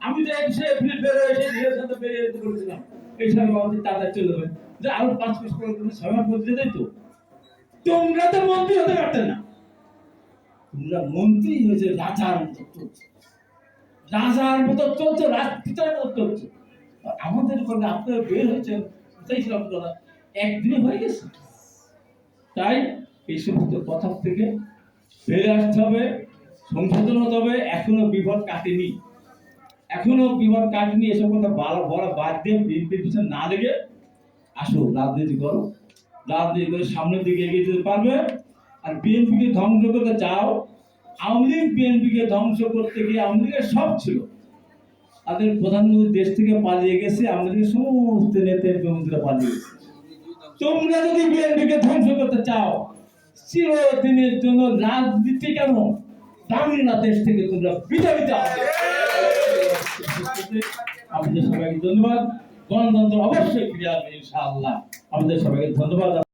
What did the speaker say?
আমি তো এসে ফিল্ড বের এসে ধীরে সাথে বেরিয়ে যেতে বলেছিলাম। এই সময় আমাদের তাড়াতাড়ি চলে যাবে। যে, আরও পাঁচ মাস পরে তুমি সময় বদলে দেয় তো। তোমরা তো মন্ত্রী হতে পারতে না। তোমরা মন্ত্রী হয়েছে, রাজার মতো চলছে। রাজার মতো চলছে, রাজপিতার মতো চলছে। আমাদের উপরে আপনারা বের হয়েছেন ছিল আপনারা একদিনে হয়ে গেছে। তাই এই সমস্ত কথা থেকে বেরিয়ে আসতে হবে, সংশোধন হতে হবে, এখনও বিপদ কাটেনি। এখনও বিপদ কাটেনি এসব কথা বলা বলা বাদ দিয়ে বিএনপির পিছনে না লেগে আসো, রাজনীতি করো। রাজনীতি করে সামনের দিকে এগিয়ে যেতে পারবে। আর বিএনপিকে ধ্বংস করতে চাও, আওয়ামী লীগ বিএনপিকে ধ্বংস করতে গিয়ে আওয়ামী লীগের সব ছিল। তাদের প্রধানমন্ত্রী দেশ থেকে পালিয়ে গেছে লীগের সমস্ত নেতা মন্ত্রীরা পালিয়ে গেছে। তোমরা যদি বিএনপিকে ধ্বংস করতে চাও, চিরদিনের জন্য রাজনীতি কেন? বাংলাদেশ থেকে তোমরা বিতাড়িত হবে। আমাদের সবাইকে ধন্যবাদ। গণতন্ত্র অবশ্যই ফিরে আসবে ইনশাআল্লাহ। আমাদের সবাইকে ধন্যবাদ।